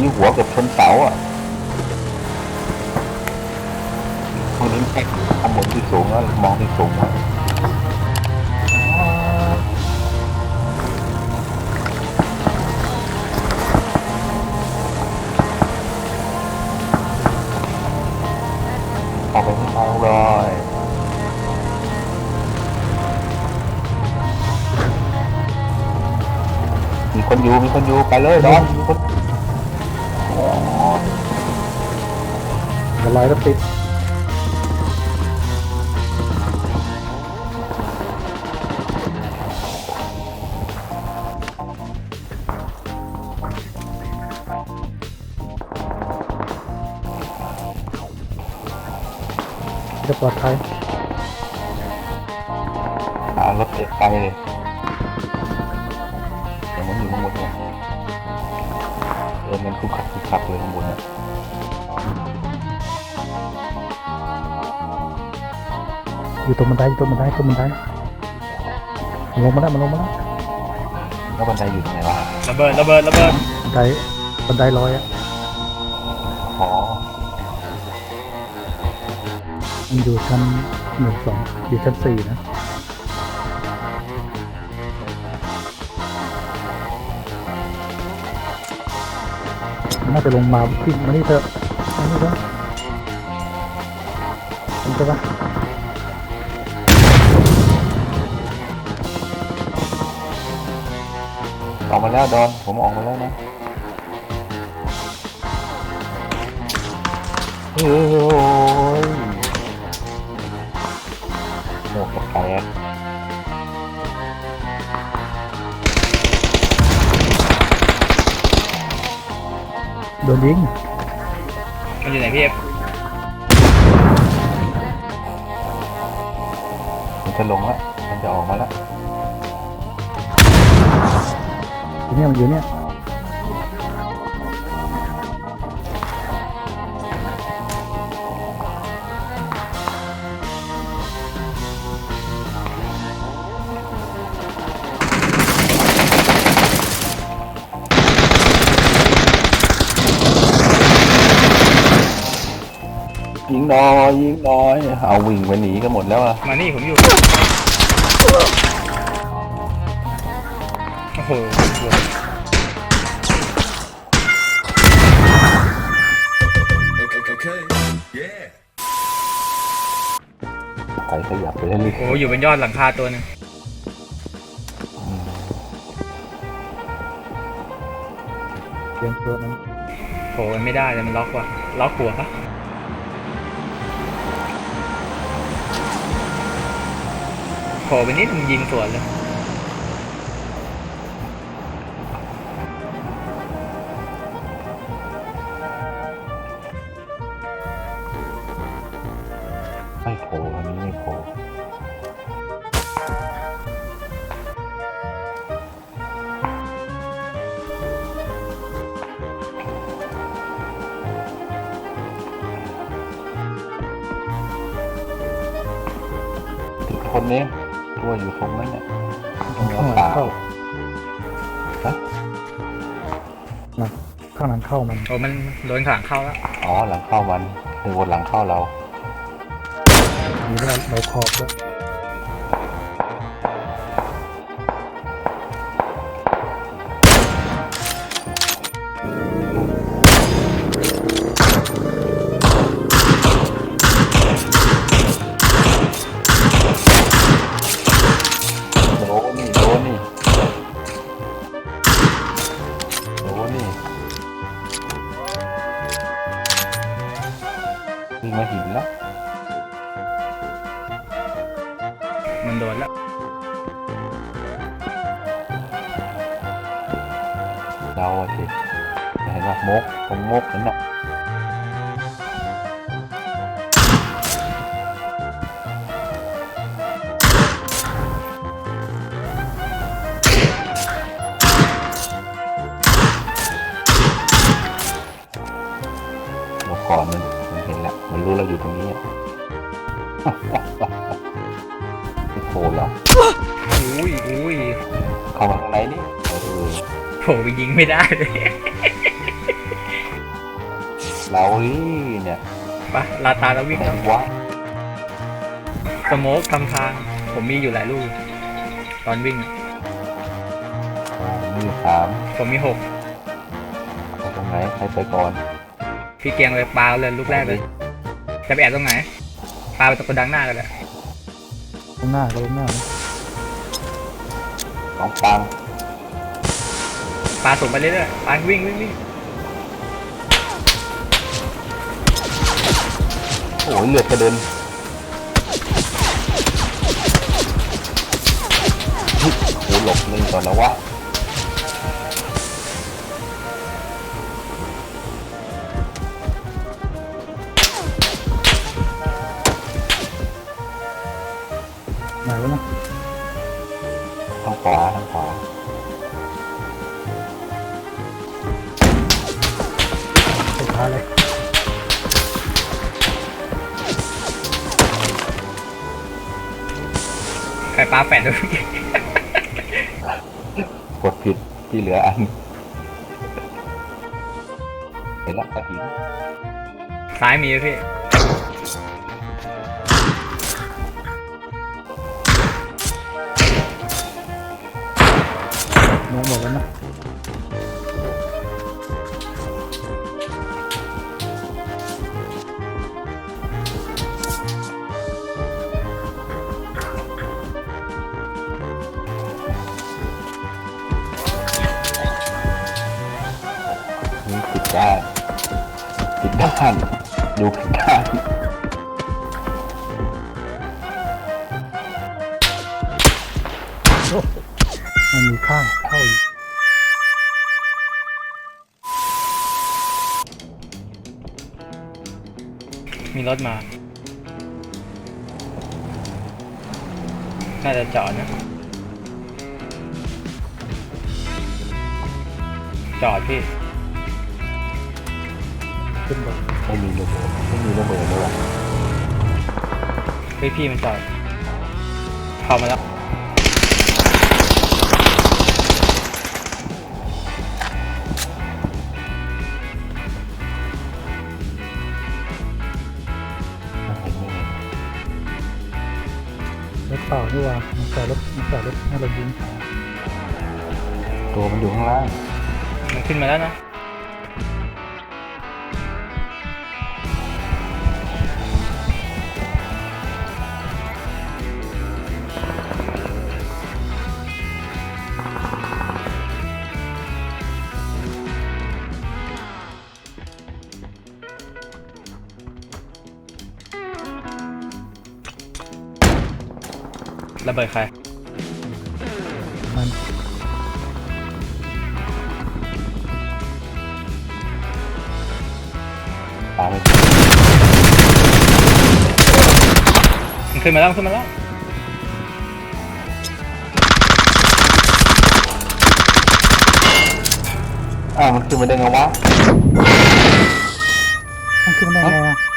นี่หัวเกับชนเสาอะพวกนี้แค่ข้างบนที่สูงแล้วมองที่สูงอะออกไปข้างนอกเลยมีคนอยู่มีคนอยู่ไปเลยดอนมีคน อะไรก็ติดจะปลอดภัยหารถเตะไกลเลยแต่มันอยู่ข้างบนเนี่ยเออมันคุกขักคุกขักเลยข้างบนเนี่ย อยู่ตรงบันไดอยู่ตรงบันไดตรงบันไดมันลงมาแล้วมันลงมาแล้วแล้วบันไดอยู่ตรงไหนวะระเบิดระเบิดระเบิดบันไดบันไดลอยอะอ๋อมันอยู่ชั้นหนึ่งสองอยู่ชั้นสี่นะน่าจะลงมาขึ้นมานี่เถอะมานี่เถอะมันจะปะ ออกมาแล้วดอน ผมออกมาแล้วนะโอ้ยหมวกกับแตกโดนยิงมันอยู่ไหนพี่เอฟมันจะลงแล้ว มันจะออกมาแล้ว อยู่เนี่ยมันอยู่เนี่ยยิงน้อยยิงน้อย เอาวิ่งไปหนีกันหมดแล้วอะมานี่ผมอยู่ โอ้โหไปขยับไปเรื่อยโอ้โหอยู่บนยอดหลังคาตัวหนึงเสียงตัวนั้นโผล่มันไม่ได้เลยมันล็อกว่ะล็อกหัวโผล่ไปนิดมันยิงสวนเลย ไม่โผล่อันนี้ไม่โผล่อีกคนนี้ตัวอยู่ตรงนั้นเนี่ยตรงหน้าข้างหลัต่างงเข้าฮะนะข้างหลังเข้ามันโอ้มันโดนขังเข้าแล้ว อ๋อหลังเข้ามันคือวนหลังเข้าเรา มีเราเราขอบแล้วโมันโดนแล้วเราอะสิเห็นว่ามกผมมกเห็นน่ะก่อนมันมันเห็นแล้วมันรู้เราอยู่ตรงนี้ เข้ามาข้างในนี่เออโผล่ไปยิงไม่ได้เลยเรานี่เนี่ยไปลาตาแล้ววิ่งไหนแล้ววะสโมกทำทาง ผมมีอยู่หลายลูก ตอนวิ่งอะโอ้มีอยู่สามผมมีหกไปตรงไหนใครไปก่อน พี่เกียงเลยปาเลยลูกแรกเลย จะไปแอบตรงไหนปาไปตรงกระดังหน้ากันแหละลงหน้าก็ลงหน้า นะน้องปังปาส่งไปเรื่อยๆปาวิ่งวิ่งวิ่งโอ้ยเลือดกระเด็นเฮ้ยโอ้หลบหนึ่งก่อนแล้ววะ สุดท้ายเลยใครปาแฝดด้วยกดผิดที่เหลืออัน เห็นแล้วกระถิ่นซ้ายมีไหมพี่ลงหมดแล้วนะ ผิดด้านดูผิดด้านมันมีข้างเข้าอมีรถมา น่าจะจอดนะ จอดพี่ ขึ้นไปไม่มีระเบิดไม่มีระเบิดเลยว่ะพี่พี่มันจอดเข้ามาแล้วไม่เห็นไม่เห็นรถเปล่านี่หว่ามันจอดรถมันจอดรถให้เรายิงตัวมันอยู่ข้างล่างมันขึ้นมาแล้วนะ ระเบิดใคร มันตามไปมันขึ้นมาแล้วมันขึ้นมาแล้ว อ้าวมันขึ้นมาได้ไงวะมันขึ้นมาได้ไงอะ